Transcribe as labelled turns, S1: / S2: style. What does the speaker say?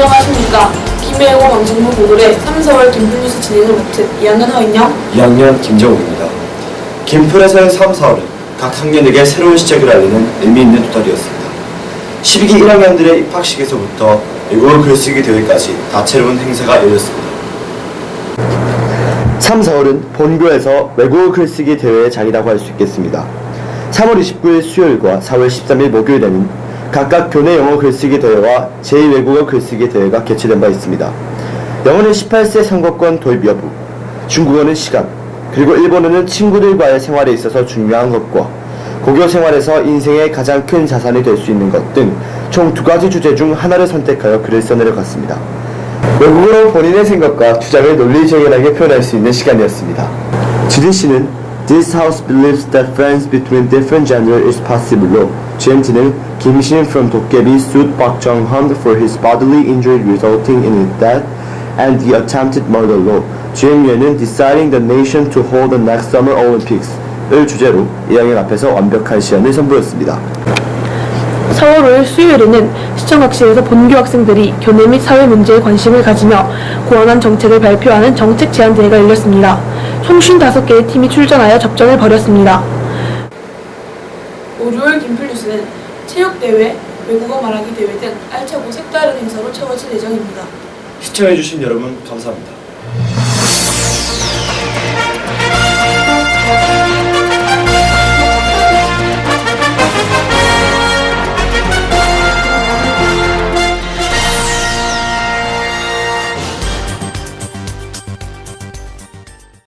S1: 안녕하십니까. 김혜영 방송부 보도래 3, 4월 김플뉴스 진행을 맡은 2학년 허인영
S2: 2학년 김정욱입니다. 김플에서의 3, 4월은 각 학년에게 새로운 시작을 알리는 의미 있는 두 달이었습니다. 12기 1학년들의 입학식에서부터 외국어 글쓰기 대회까지 다채로운 행사가 열렸습니다. 3, 4월은 본교에서 외국어 글쓰기 대회의 장이라고 할 수 있겠습니다. 3월 29일 수요일과 4월 13일 목요일에는 각각 교내 영어 글쓰기 대회와 제2외국어 글쓰기 대회가 개최된 바 있습니다. 영어는 18세 선거권 도입 여부, 중국어는 시간, 그리고 일본어는 친구들과의 생활에 있어서 중요한 것과 고교 생활에서 인생의 가장 큰 자산이 될 수 있는 것 등 총 두 가지 주제 중 하나를 선택하여 글을 써내려 갔습니다. 외국어로 본인의 생각과 주장을 논리적연하게 표현할 수 있는 시간이었습니다. 주진 씨는 This house believes that friends between different gender is possible. GMT는 김신 from 도깨비 sued Park Jong-hun for his bodily injury resulting in his death and the attempted murder law. GMU는 deciding the nation to hold the next Summer Olympics.을 주제로 2학년 앞에서 완벽한 시연을 선보였습니다.
S1: 4월 5일 수요일에는 시청각실에서 본교 학생들이 교내 및 사회 문제에 관심을 가지며 고안한 정책을 발표하는 정책 제안 대회가 열렸습니다. 총 55개의 팀이 출전하여 접전을 벌였습니다. 월요일 김플뉴스는 체육대회, 외국어 말하기 대회 등 알차고 색다른 행사로 채워질 예정입니다.
S2: 시청해주신 여러분 감사합니다.